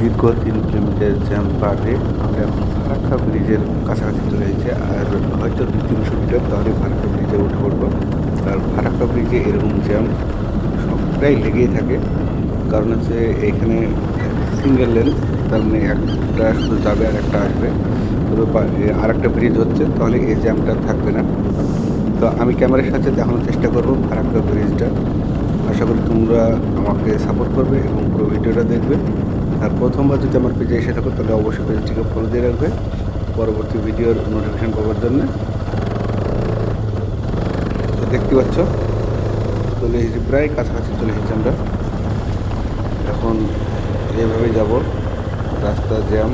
দীর্ঘ তিন kilometre jam পার হয়ে আমরা এখন ফারাক্কা ব্রিজের কাছাকাছি চলে এসেছি। আর হয়তো দু তিনশো মিটার তাহলে ফারাক্কা ব্রিজে উঠে পড়ব। আর ফারাক্কা ব্রিজে এরকম জ্যাম সবটাই লেগেই থাকে। কারণ হচ্ছে এখানে সিঙ্গেল লেন তার মানে একটা শুধু যাবে আর একটা আসবে। তবে আর একটা ব্রিজ হচ্ছে, তাহলে এই জ্যামটা থাকবে না। তো আমি ক্যামেরার সাথে দেখানোর চেষ্টা করব ফারাক্কা ব্রিজটা আশা করি তোমরা আমাকে সাপোর্ট করবে এবং পুরো ভিডিওটা দেখবে। আর প্রথমবার যদি আমার পেজে এসে থাকো, তাহলে অবশ্যই পেজটিকে ফলো দিয়ে রাখবে। পরবর্তী ভিডিওর নোটিফিকেশান পাওয়ার জন্য। তো দেখতে পাচ্ছ, চলে এসেছি প্রায় কাছাকাছি চলে এসেছি আমরা। এখন এইভাবে যাব, রাস্তা জ্যাম।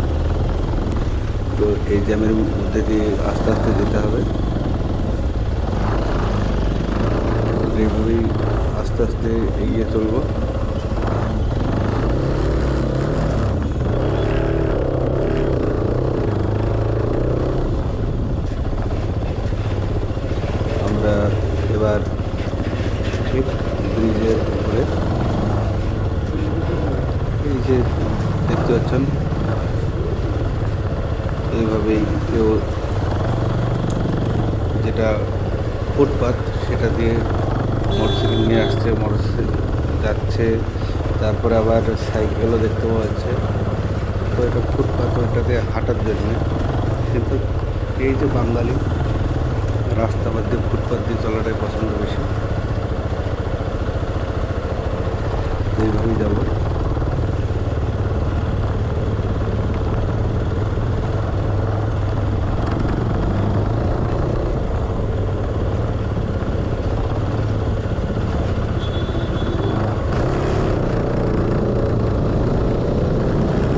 তো এই জ্যামের মধ্যে দিয়ে আস্তে আস্তে যেতে হবে। এইভাবেই আস্তে আস্তে এগিয়ে চলবো আমরা এবার ঠিক ব্রিজের উপরে এই যে দেখতে পাচ্ছেন এইভাবেই কেউ যেটা ফুটপাথ সেটা দিয়ে মোটরসাইকেল নিয়ে আসছে, মোটরসাইকেল যাচ্ছে, তারপরে আবার সাইকেলও দেখতে পাওয়া যাচ্ছে। তো এটা ফুটপাথ ওইটাতে হাঁটার জন্য। কিন্তু এই যে বাঙালি রাস্তা বাদ দিয়ে ফুটপাথ দিয়ে চলাটাই পছন্দ বেশি। এইভাবেই যাব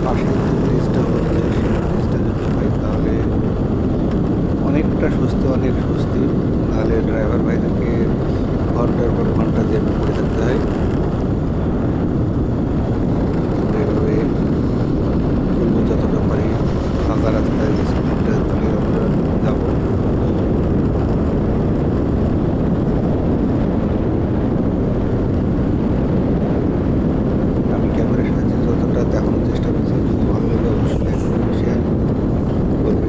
পাশে যে ব্রিজটা হচ্ছে সেই ব্রিজটা যদি হয় তাহলে অনেকটা স্বস্তি অনেক স্বস্তি নাহলে ড্রাইভার ভাইদেরকে ঘণ্টার পর ঘণ্টা জ্যামে পড়ে থাকতে হয় আমরা এভাবে চলবো যতটা পারি ফাঁকা রাস্তায় স্পিডটা তুলে আমরা যাব আমি ক্যামেরার সাহায্যে যতটা দেখানোর চেষ্টা করছি যদি ভালো লাগে অবশ্যই লাইক করবে শেয়ার করবে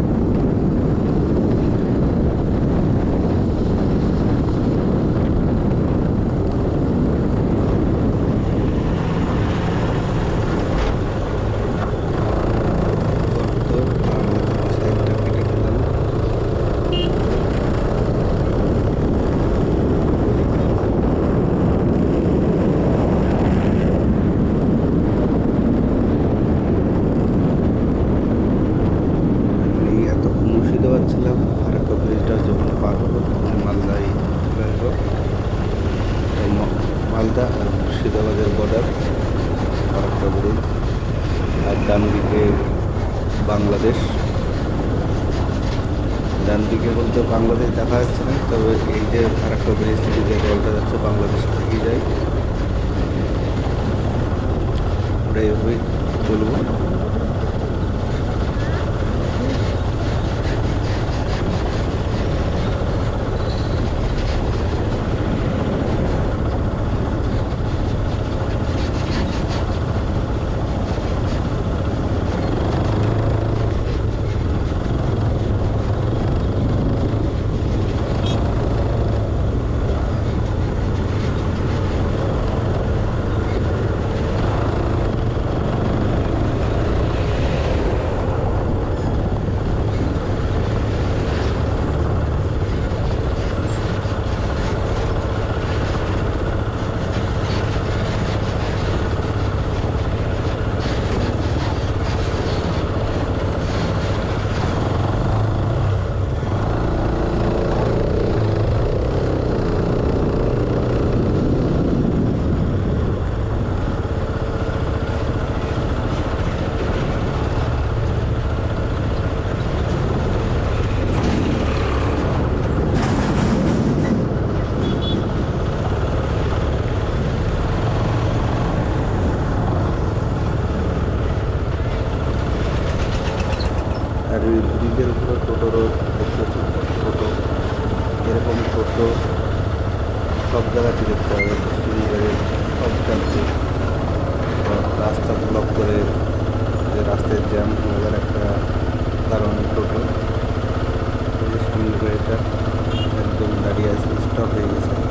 গর্ত, আমি তার সাইডটা কেটে দিলাম আমি এতক্ষণ মুর্শিদাবাদ ছিলাম ফারাক্কা ব্রিজটা যখন পার হলো তখন মালদায় চলে আসব এটা ম- মালদা আর মুর্শিদাবাদের বর্ডার ফারাক্কা ব্রিজ আর ডান দিকে বাংলাদেশ। ডান দিকে বলতে বাংলাদেশ দেখা যাচ্ছে না, তবে এই যে ফারাক্কা ব্রিজ থেকে যে জলটা যাচ্ছে বাংলাদেশ থেকে যায়। ওটা এইভাবেই চলবো আর ওই ব্রিজের উপরে টোটোরও দেখতে টোটো এরকম টোটো সব জায়গাতে দেখতে হবে পশ্চিমবঙ্গের সব জায়গাতে রাস্তা ব্লক করে যে রাস্তায় জ্যাম লাগার একটা কারণ টোটো সামনে গাড়িটা একদম দাঁড়িয়ে আছে স্টপ হয়ে গেছে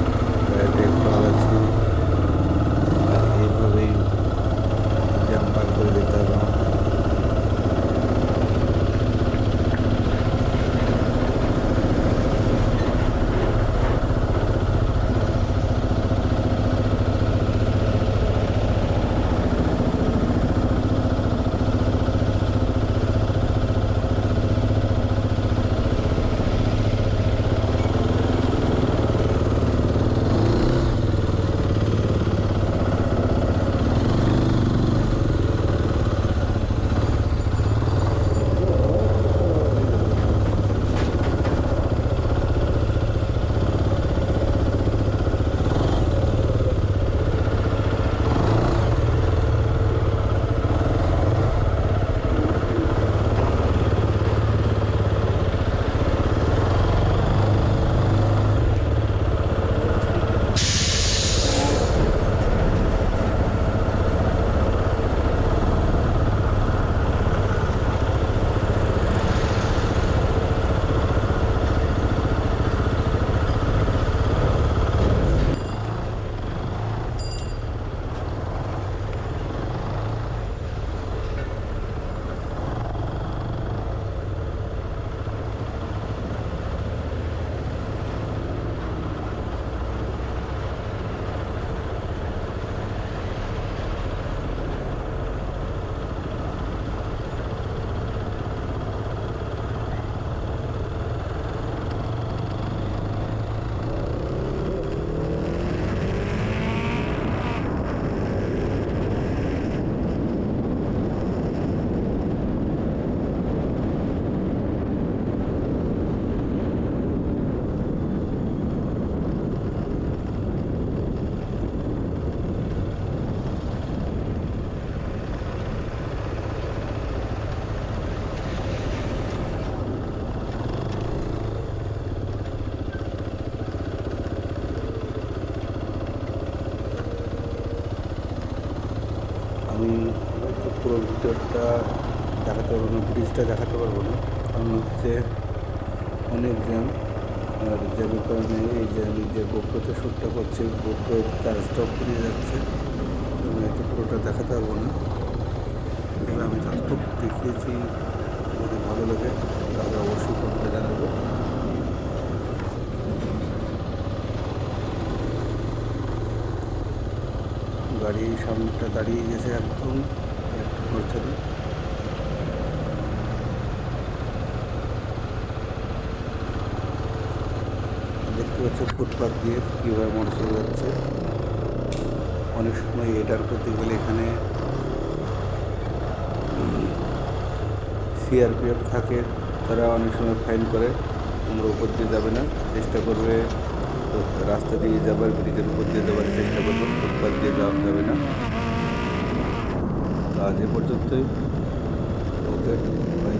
দেখাতে পারব না ব্রিজটা দেখাতে পারব না। কারণ হচ্ছে অনেক জ্যাম আর জ্যামের কারণে এই যে আমি যে গোপ্রোতে শ্যুটটা করছি গোপ্রো চার্জটা যাচ্ছে, আমি হয়তো পুরোটা দেখাতে পারব না। তবে আমি যতটুকু দেখিয়েছি, যদি ভালো লাগে, তাহলে অবশ্যই কমেন্টে জানাব। গাড়ি সামনেটা দাঁড়িয়ে গেছে একদম, একটু করছে না। দেখতে ফুটপাথ দিয়ে কীভাবে মোটরসাইকেল যাচ্ছে। অনেক সময় এটার করতে গেলে এখানে সিআরপিএফ থাকে, তারা অনেক সময় ফাইন করে, তোমরা উপর দিয়ে যাবে না, চেষ্টা করবে রাস্তা দিয়ে যাবার, ব্রিজের উপর দিয়ে যাবার চেষ্টা করবে ফুটপাথ দিয়ে যাওয়া যাবে না। তো আজ এ পর্যন্তই। Okay bye